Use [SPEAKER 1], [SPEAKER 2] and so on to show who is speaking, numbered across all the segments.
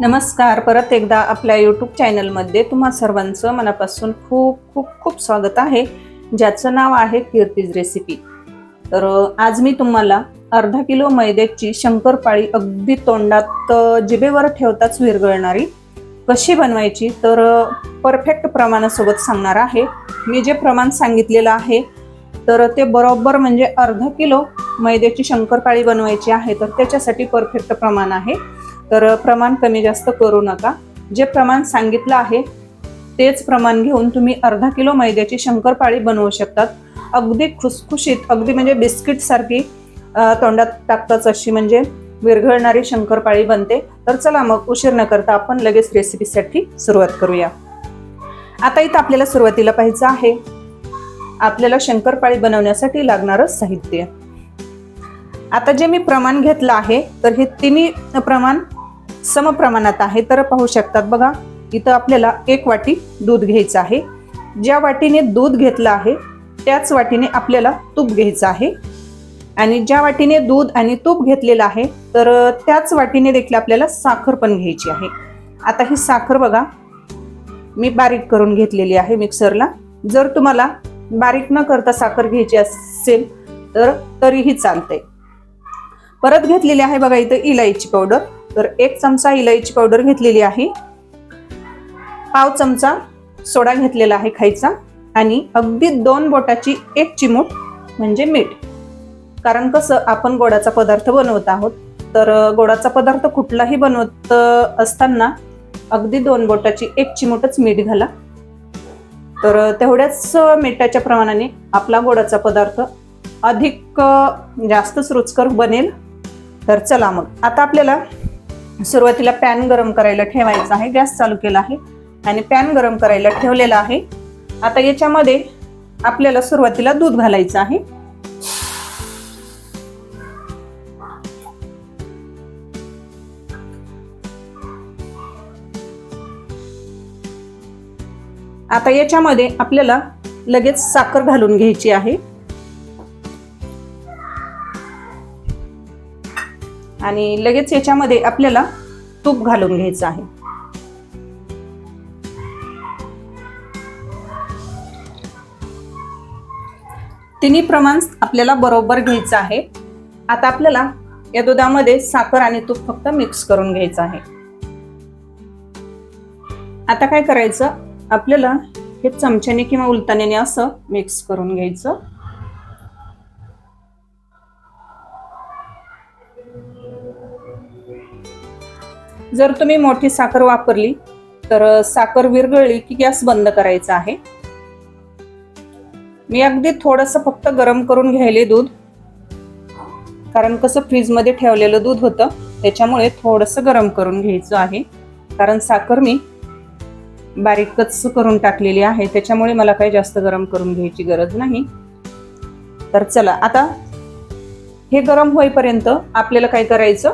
[SPEAKER 1] नमस्कार. परत एकदा आपल्या यूट्यूब चॅनलमध्ये तुम्हा सर्वांचं मनापासून खूप खूप खूप स्वागत आहे. ज्याचं नाव आहे कीर्तीज रेसिपी तर आज मी तुम्हाला अर्धा किलो मैद्याची शंकरपाळी अगदी तोंडात जिभेवर ठेवताच विरघळणारी कशी बनवायची तर परफेक्ट प्रमाणासोबत सांगणार आहे. मी जे प्रमाण सांगितलेलं आहे तर ते बरोबर म्हणजे अर्धा किलो मैद्याची शंकरपाळी बनवायची आहे तर त्याच्यासाठी परफेक्ट प्रमाण आहे. तर प्रमाण कमी जास्त करू नका. जे प्रमाण सांगितलं आहे तेच प्रमाण घेऊन तुम्ही अर्धा किलो मैद्याची शंकरपाळी बनवू शकतात. अगदी खुसखुशीत अगदी म्हणजे बिस्किटसारखी तोंडात टाकताच अशी म्हणजे विरघळणारी शंकरपाळी बनते. तर चला मग उशीर न करता आपण लगेच रेसिपीसाठी सुरुवात करूया. आता इथं आपल्याला सुरुवातीला पाहिजे आहे. आपल्याला शंकरपाळी बनवण्यासाठी लागणारं साहित्य. आता जे मी प्रमाण घेतलं आहे तर हे तिन्ही प्रमाण समप्रमाणात आहे तर पाहू शकतात बघा इथं आपल्याला एक वाटी दूध घ्यायचं आहे. ज्या वाटीने दूध घेतलं आहे त्याच वाटीने आपल्याला तूप घ्यायचं आहे. आणि ज्या वाटीने दूध आणि तूप घेतलेलं आहे तर त्याच वाटीने देखील आपल्याला साखर पण घ्यायची आहे. आता ही साखर बघा मी बारीक करून घेतलेली आहे मिक्सरला. जर तुम्हाला बारीक न करता साखर घ्यायची असेल तर तरीही चालतंय. परत घेतलेली आहे बघा इथं इलायची पावडर. तर एक चमचा इलायची पावडर घेतलेली आहे. पाव चमचा सोडा घेतलेला आहे खायचा आणि अगदी दोन बोटाची एक चिमूट म्हणजे मीठ. कारण कसं आपण गोडाचा पदार्थ बनवत आहोत. तर गोडाचा पदार्थ कुठलाही बनवत असताना अगदी दोन बोटाची एक चिमूटच मीठ घाला. तर तेवढ्याच मिठाच्या प्रमाणाने आपला गोडाचा पदार्थ अधिक जास्तच रुचकर बनेल. तर चला मग आता आपल्याला सुरुवातीला पॅन गरम करायला ठेवायचा आहे गॅस चालू केला आहे आणि पॅन गरम करायला ठेवलेला आहे. आता याच्यामध्ये आपल्याला सुरुवातीला दूध घालायचं आहे. आता याच्यामध्ये आपल्याला लगेच साखर घालून घ्यायची आहे. आणि लगेच याच्यामध्ये आपल्याला तूप घालून घ्यायचं आहे. तिन्ही प्रमाण आपल्याला बरोबर घ्यायचं आहे. आता आपल्याला या दुधामध्ये साखर आणि तूप फक्त मिक्स करून घ्यायचं आहे. आता काय करायचं? आपल्याला हे चमच्याने किंवा उलताण्याने असं मिक्स करून घ्यायचं. जर तुम्ही मोठी साखर वापरली तर साखर विरघळली की गॅस बंद करायचा आहे. मी अगदी थोडस फक्त गरम करून घ्यायले दूध. कारण कसं फ्रीजमध्ये ठेवलेलं दूध होतं त्याच्यामुळे थोडस गरम करून घ्यायचं आहे. कारण साखर मी बारीकच करून टाकलेली आहे त्याच्यामुळे मला काही जास्त गरम करून घ्यायची गरज नाही. तर चला आता हे गरम होईपर्यंत आपल्याला काय करायचं?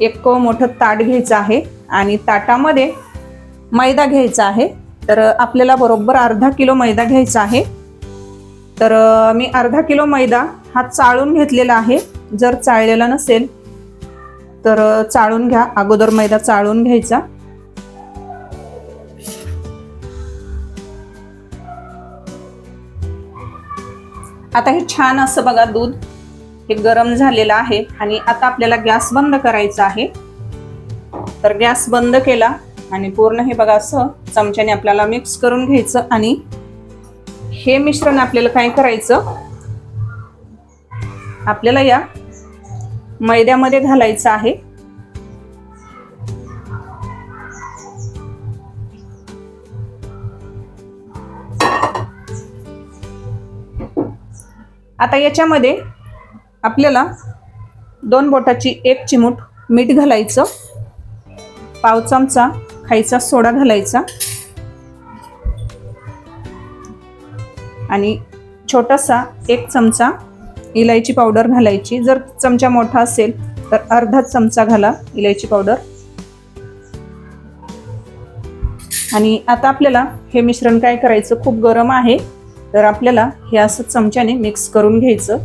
[SPEAKER 1] एक मोठं ताट घ्यायचं आहे आणि ताटामध्ये मैदा घ्यायचा आहे. तर आपल्याला बरोबर अर्धा किलो मैदा घ्यायचा आहे. तर मी अर्धा किलो मैदा हा चाळून घेतलेला आहे. जर चाळलेला नसेल तर चाळून घ्या. अगोदर मैदा चाळून घ्यायचा. आता हे छान असं बघा दूध हे गरम झालेलं आहे आणि आता आपल्याला गॅस बंद करायचा आहे. तर गॅस बंद केला आणि पूर्ण हे बघा असं चमच्याने आपल्याला मिक्स करून घ्यायचं आणि हे मिश्रण आपल्याला काय करायचं? आपल्याला या मैद्यामध्ये घालायचं आहे. आता याच्यामध्ये आपल्याला दोन बोटाची एक चिमूट मीठ घालायचं पाव चमचा खायचा सोडा घालायचा आणि छोटासा एक चमचा इलायची पावडर घालायची. जर चमचा मोठा असेल तर अर्धा चमचा घाला इलायची पावडर. आणि आता आपल्याला हे मिश्रण काय करायचं? खूप गरम आहे. तर आपल्याला हे असं चमच्याने मिक्स करून घ्यायचं.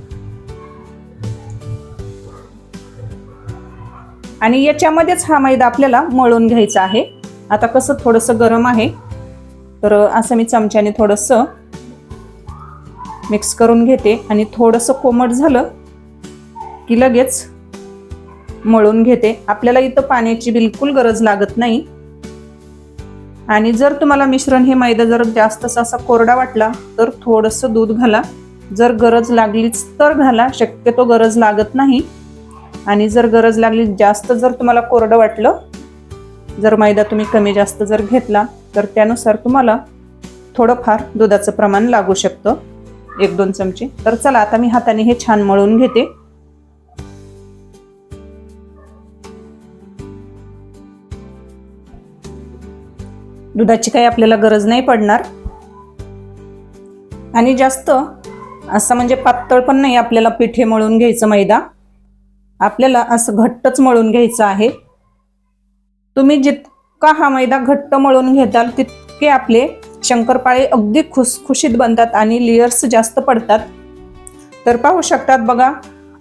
[SPEAKER 1] आणि याच्यामध्येच हा मैदा आपल्याला मळून घ्यायचा आहे. आता कसं थोडंसं गरम आहे तर असं मी चमच्याने थोडंसं मिक्स करून घेते. आणि थोडंसं कोमट झालं की लगेच मळून घेते. आपल्याला इथं पाण्याची बिलकुल गरज लागत नाही. आणि जर तुम्हाला मिश्रण हे मैदा जर जास्त असा कोरडा वाटला तर थोडंसं दूध घाला. जर गरज लागलीच तर घाला. शक्यतो गरज लागत नाही. आणि जर गरज लागली जास्त जर तुम्हाला कोरडं वाटलं जर मैदा तुम्ही कमी जास्त जर घेतला तर त्यानुसार तुम्हाला थोडंफार दुधाचं प्रमाण लागू शकतं. एक दोन चमचे. तर चला आता मी हाताने हे छान मळून घेते. दुधाची काही आपल्याला गरज नाही पडणार. आणि जास्त असं म्हणजे पातळ पण नाही आपल्याला पिठे मळून घ्यायचं मैदा. आपल्याला असं घट्टच मळून घ्यायचं आहे. तुम्ही जितका हा मैदा घट्ट मळून घेताल तितके आपले शंकरपाळे अगदी खुसखुशीत बनतात आणि लेयर्स जास्त पडतात. तर पाहू शकतात बघा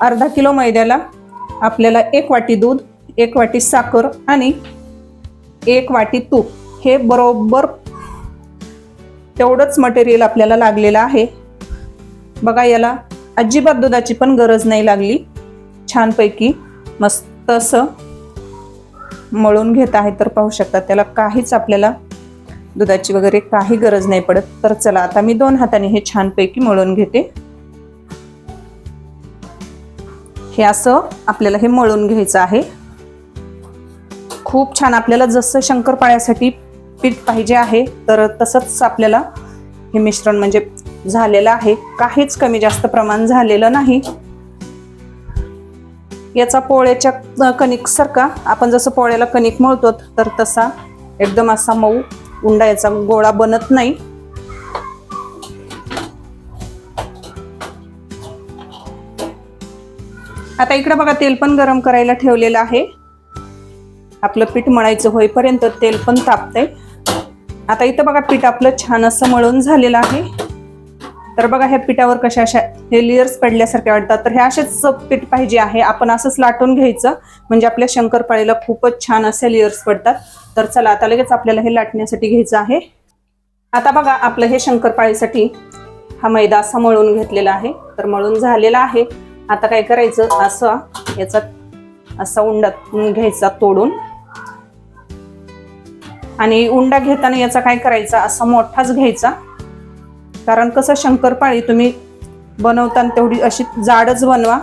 [SPEAKER 1] अर्धा किलो मैद्याला आपल्याला एक वाटी दूध एक वाटी साखर आणि एक वाटी तूप हे बरोबर तेवढंच मटेरियल आपल्याला लागलेलं आहे. बघा याला अजिबात दुधाची पण गरज नाही लागली. छानपैकी मस्त असं मळून घेत आहे तर पाहू शकता. त्याला काहीच आपल्याला दुधाची वगैरे काही गरज नाही पडत. तर चला आता मी दोन हाताने हे छानपैकी मळून घेते. हे असं आपल्याला हे मळून घ्यायचं आहे. खूप छान आपल्याला जसं शंकरपाळ्यासाठी पीठ पाहिजे आहे तर तसंच आपल्याला हे मिश्रण म्हणजे झालेलं आहे. काहीच कमी जास्त प्रमाण झालेलं नाही. याचा पोळ्याच्या कणिकसारखा आपण जसं पोळ्याला कणिक मळतो तर तसा एकदम असा मऊ उंडा याचा गोळा बनत नाही. आता इकडे बघा तेल पण गरम करायला ठेवलेलं आहे. आपलं पीठ मळायचं होईपर्यंत तेल पण तापतंय. आता इथं बघा पीठ आपलं छान असं मळून झालेलं आहे. तर बघा ह्या पिठावर कशा अशा हे लेयर्स पडल्यासारखे वाटतात. तर हे असेच पीठ पाहिजे आहे. आपण असंच लाटून घ्यायचं. म्हणजे आपल्या शंकरपाळीला खूपच छान असे लेयर्स पडतात. तर चला आता लगेच आपल्याला हे लाटण्यासाठी घ्यायचं आहे. आता बघा आपलं हे शंकरपाळीसाठी हा मैदा असा मळून घेतलेला आहे. तर मळून झालेला आहे. आता काय करायचं? असं याचा असा उंडा घ्यायचा तोडून. आणि उंडा घेताना याचा काय करायचा? असा मोठाच घ्यायचा. कारण कसं शंकरपाळी तुम्ही बनवताना तेवढी अशी जाडच बनवा.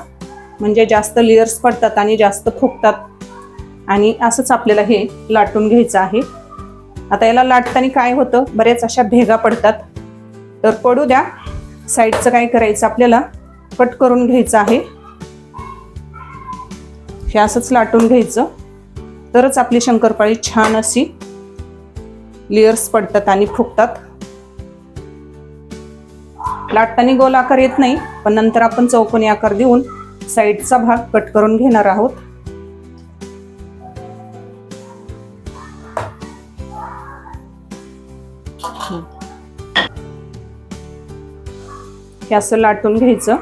[SPEAKER 1] म्हणजे जास्त लेअर्स पडतात आणि जास्त फुगतात आणि असंच आपल्याला हे लाटून घ्यायचं आहे. आता याला लाटताना काय होतं? बरेच अशा भेगा पडतात. तर पडू द्या. साईडचं काय करायचं आपल्याला? कट करून घ्यायचं आहे. हे असंच लाटून घ्यायचं. तरच आपली शंकरपाळी छान अशी लेअर्स पडतात आणि फुगतात लाटताना गोल आकार येत नाही पण नंतर आपण चौकोनी आकार देऊन साईडचा भाग कट करून घेणार आहोत. हे असं लाटून घ्यायचं.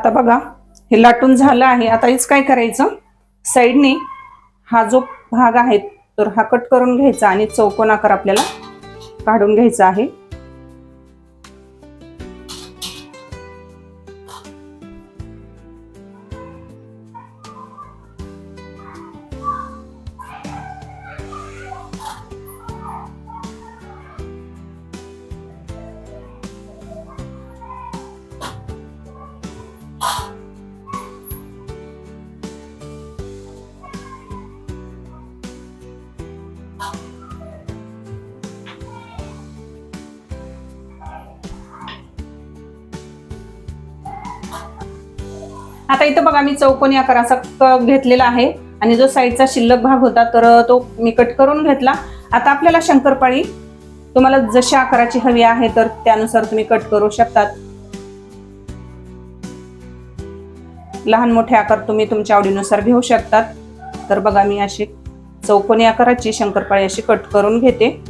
[SPEAKER 1] आता बघा हे लाटून झालं आहे. आता हेच काय करायचं? साईडने हा जो भाग आहे तर हा कट करून घ्यायचा आणि चौकोन आकार आपल्याला काढून घ्यायचा आहे. आता इथं बघा मी चौकोनी आकाराचा क- घेतलेला आहे आणि जो साईडचा शिल्लक भाग होता तर तो मी कट करून घेतला. आता आपल्याला शंकरपाळी तुम्हाला जशा आकाराची हवी आहे तर त्यानुसार तुम्ही कट करू शकतात. लहान मोठे आकार तुम्ही तुमच्या आवडीनुसार घेऊ शकतात. तर बघा मी अशी चौकोनी आकाराची शंकरपाळी अशी कट करून घेते.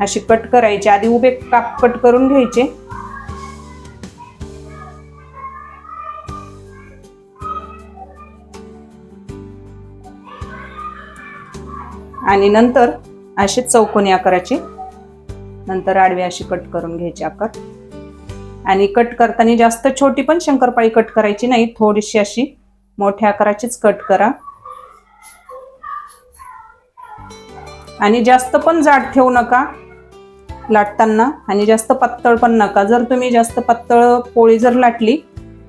[SPEAKER 1] अशी कट करायची. आधी उभे काप कट करून घ्यायचे. आणि नंतर अशी चौकोनी आकाराची? नंतर आडवी अशी कट करून घ्यायची आकार. आणि कट करताना जास्त छोटी पण शंकरपाळी कट करायची नाही थोडीशी अशी मोठ्या आकाराचीच कट करा. आणि जास्त पण जाड ठेवू नका लाटताना आणि जास्त पातळ पण नका. जर तुम्ही जास्त पातळ पोळी जर लाटली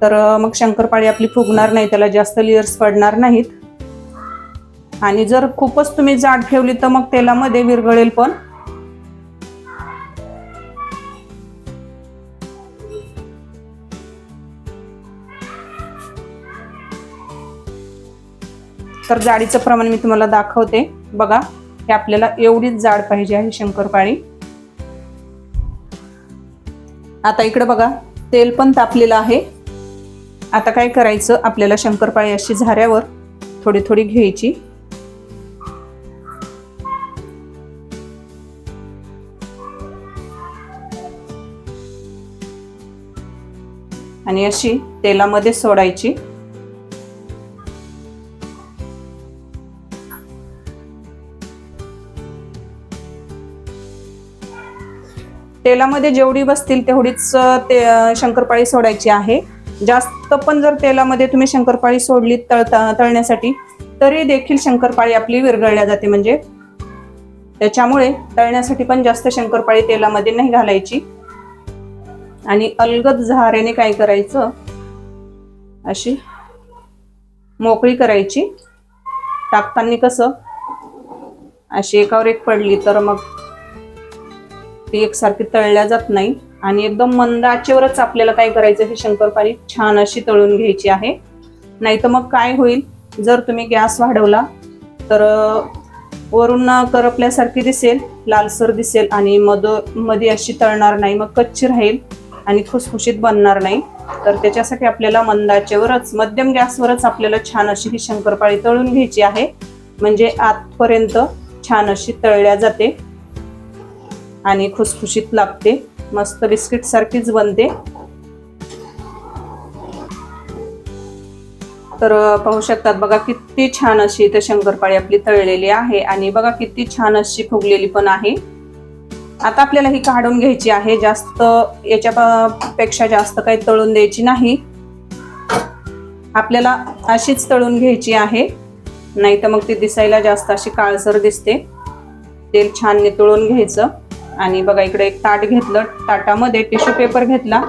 [SPEAKER 1] तर मग शंकरपाळी आपली फुगणार नाही त्याला जास्त लेअर्स पडणार नाहीत. आणि जर खूपच तुम्ही जाड ठेवली तर मग तेलामध्ये विरघळेल पण. तर जाडीचं प्रमाण मी तुम्हाला दाखवते. बघा हे आपल्याला एवढीच जाड पाहिजे आहे शंकरपाळी. आता इकडे बघा तेल पण तापलेलं आहे. आता काय करायचं आपल्याला शंकरपाळी अशी झाऱ्यावर थोडी थोडी घ्यायची. आणि अशी तेलामध्ये सोडायची. तेलामध्ये जेवढी बसतील तेवढीच ते शंकरपाळी सोडायची आहे. जास्त पण जर तेलामध्ये तुम्ही शंकरपाळी सोडली तळता तळण्यासाठी तरी देखील शंकरपाळी आपली विरघळल्या जाते. म्हणजे त्याच्यामुळे तळण्यासाठी पण जास्त शंकरपाळी तेलामध्ये नाही घालायची. आणि अलगद झाऱ्याने काय करायचं? अशी मोकळी करायची. टाकताना कसं? अशी एकावर एक पडली तर मग ती एकसारखी तळल्या जात नाही. आणि एकदम मंद आचेवरच आपल्याला काय करायचं हे शंकरपाळी छान अशी तळून घ्यायची आहे. नाही तर मग काय होईल? जर तुम्ही गॅस वाढवला तर वरून करपल्यासारखी दिसेल लालसर दिसेल आणि मधमध्ये अशी तळणार नाही. मग कच्ची राहील. आणि खुसखुशीत बनणार नाही. तर त्याच्यासाठी आपल्याला मंदाच्यावरच मध्यम गॅसवरच आपल्याला छान अशी ही शंकरपाळी तळून घ्यायची आहे. म्हणजे आतपर्यंत छान अशी तळल्या जाते. आणि खुसखुशीत लागते. मस्त बिस्किट सारखीच बनते. तर पाहू शकतात बघा किती छान अशी इथं शंकरपाळी आपली तळलेली आहे. आणि बघा किती छान अशी फुगलेली पण आहे. आता आपल्याला ही काढून घ्यायची आहे. जास्त याच्या पेक्षा जास्त काही तळून द्यायची नाही. आपल्याला अशीच तळून घ्यायची आहे. नाही तर मग ती दिसायला जास्त अशी काळसर दिसते. तेल छान नितळून घ्यायचं. आणि बघा इकडे एक ताट घेतलं. ताटामध्ये टिश्यू पेपर घेतला.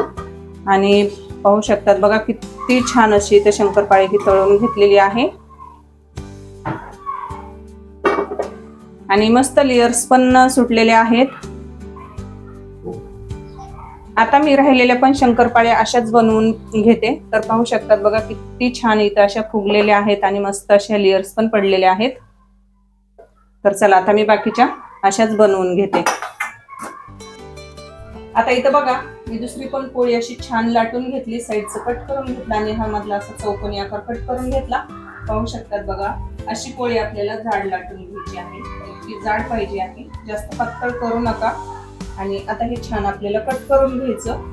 [SPEAKER 1] आणि पाहू शकतात बघा किती छान अशी इथे शंकरपाळी ही तळून घेतलेली आहे. आणि मस्त लेयर्स पण सुटलेले आहेत. आता मी राहिलेल्या पण शंकरपाळ्या अशाच बनवून घेते. तर पाहू शकतात बघा किती छान इथं अशा फुगलेल्या आहेत आणि मस्त अशा लेयर्स पण पडलेल्या आहेत. तर चला आता मी बाकीच्या अशाच बनवून घेते. आता इथं बघा मी दुसरी पण पोळी अशी छान लाटून घेतली. साईडचं कट करून घेतला आणि हा मधला असा चौकोनी आकार कट करून घेतला. पाहू शकतात बघा अशी पोळी आपल्याला जाड लाटून घ्यायची आहे. ती जाड पाहिजे आहे. जास्त पातळ करू नका. आणि आता हे छान आपल्याला कट करून घ्यायचं.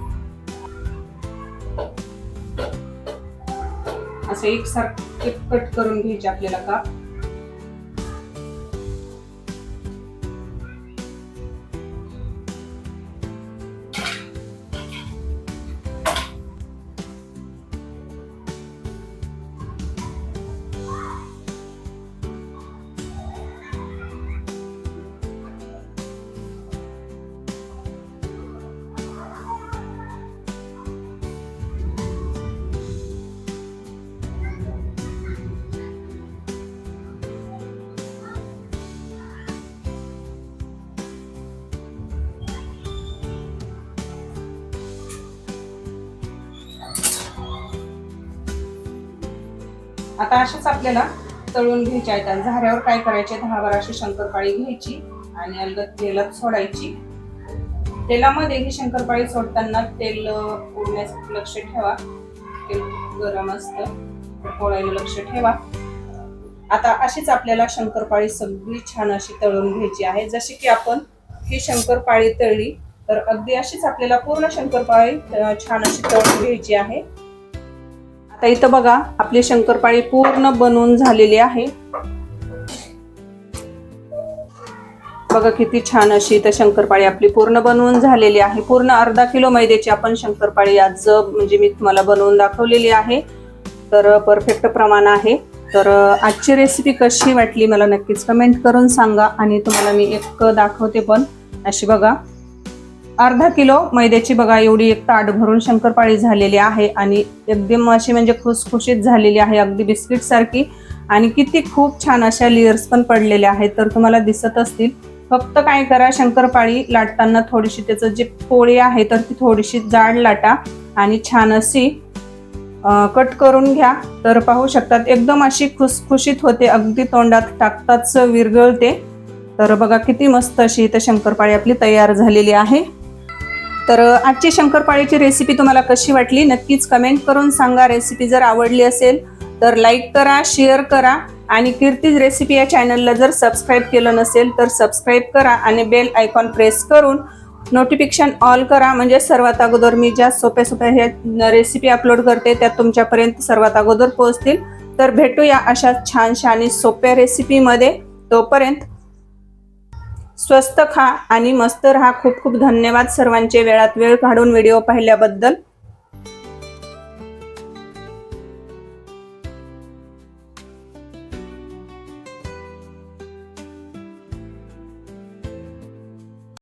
[SPEAKER 1] असं एकसारखे कट करून घ्यायचे आपल्याला काप. आता अशाच आपल्याला तळून घ्यायच्या आहेत. आणि झाऱ्यावर काय करायचे? दहा बारा अशी शंकरपाळी घ्यायची आणि अलगद तेलात सोडायची. तेलामध्ये ही शंकरपाळी सोडताना तेल उडण्यास लक्ष ठेवा. तेल गरम असतं. पोळायला लक्ष ठेवा. आता अशीच आपल्याला शंकरपाळी सगळी छान अशी तळून घ्यायची आहे. जशी की आपण ही शंकरपाळी तळली तर अगदी अशीच आपल्याला पूर्ण शंकरपाळी छान अशी तळून घ्यायची आहे. तर इथं बघा आपली शंकरपाळी पूर्ण बनवून झालेली आहे. बघा किती छान अशी इथं शंकरपाळी आपली पूर्ण बनवून झालेली आहे. पूर्ण अर्धा किलो मैद्याची आपण शंकरपाळी आज म्हणजे मी तुम्हाला बनवून दाखवलेली आहे. तर परफेक्ट प्रमाण आहे. तर आजची रेसिपी कशी वाटली मला नक्कीच कमेंट करून सांगा आणि तुम्हाला मी एक दाखवते पण. अशी बघा. अर्धा किलो मैद्याची बघा एवढी एक ताट भरून शंकरपाळी झालेली आहे आणि एकदम अशी म्हणजे खुसखुशीत झालेली आहे अगदी बिस्किट सारखी. आणि किती खूप छान अशा लेअर्स पण पडलेल्या आहेत तर तुम्हाला दिसत असतील. फक्त काय करा शंकरपाळी लाटताना थोडीशी त्याचं जे पोळी आहे तर ती थोडीशी जाड लाटा आणि छान अशी कट करून घ्या. तर पाहू शकतात एकदम अशी खुसखुशीत होते अगदी तोंडात टाकताच विरघळते. तर बघा किती मस्त अशी इथं शंकरपाळी आपली तयार झालेली आहे. तर आजची शंकरपाळीची रेसिपी तुम्हाला कशी वाटली? नक्कीच कमेंट करून सांगा. रेसिपी जर आवडली असेल तर लाईक करा शेअर करा आणि कीर्तीज रेसिपी या चॅनलला जर सबस्क्राईब केलं नसेल तर सबस्क्राईब करा आणि बेल आयकॉन प्रेस करून नोटिफिकेशन ऑल करा. म्हणजे सर्वात अगोदर मी ज्या सोप्या सोप्या ह्या रेसिपी अपलोड करते त्या तुमच्यापर्यंत सर्वात अगोदर पोहोचतील. तर भेटूया अशा छानशा आणि सोप्या रेसिपीमध्ये तोपर्यंत स्वस्त खा आणि मस्त राहा. खूप खूप धन्यवाद सर्वांचे. वेळात वेळ काढून व्हिडिओ पाहिल्याबद्दल.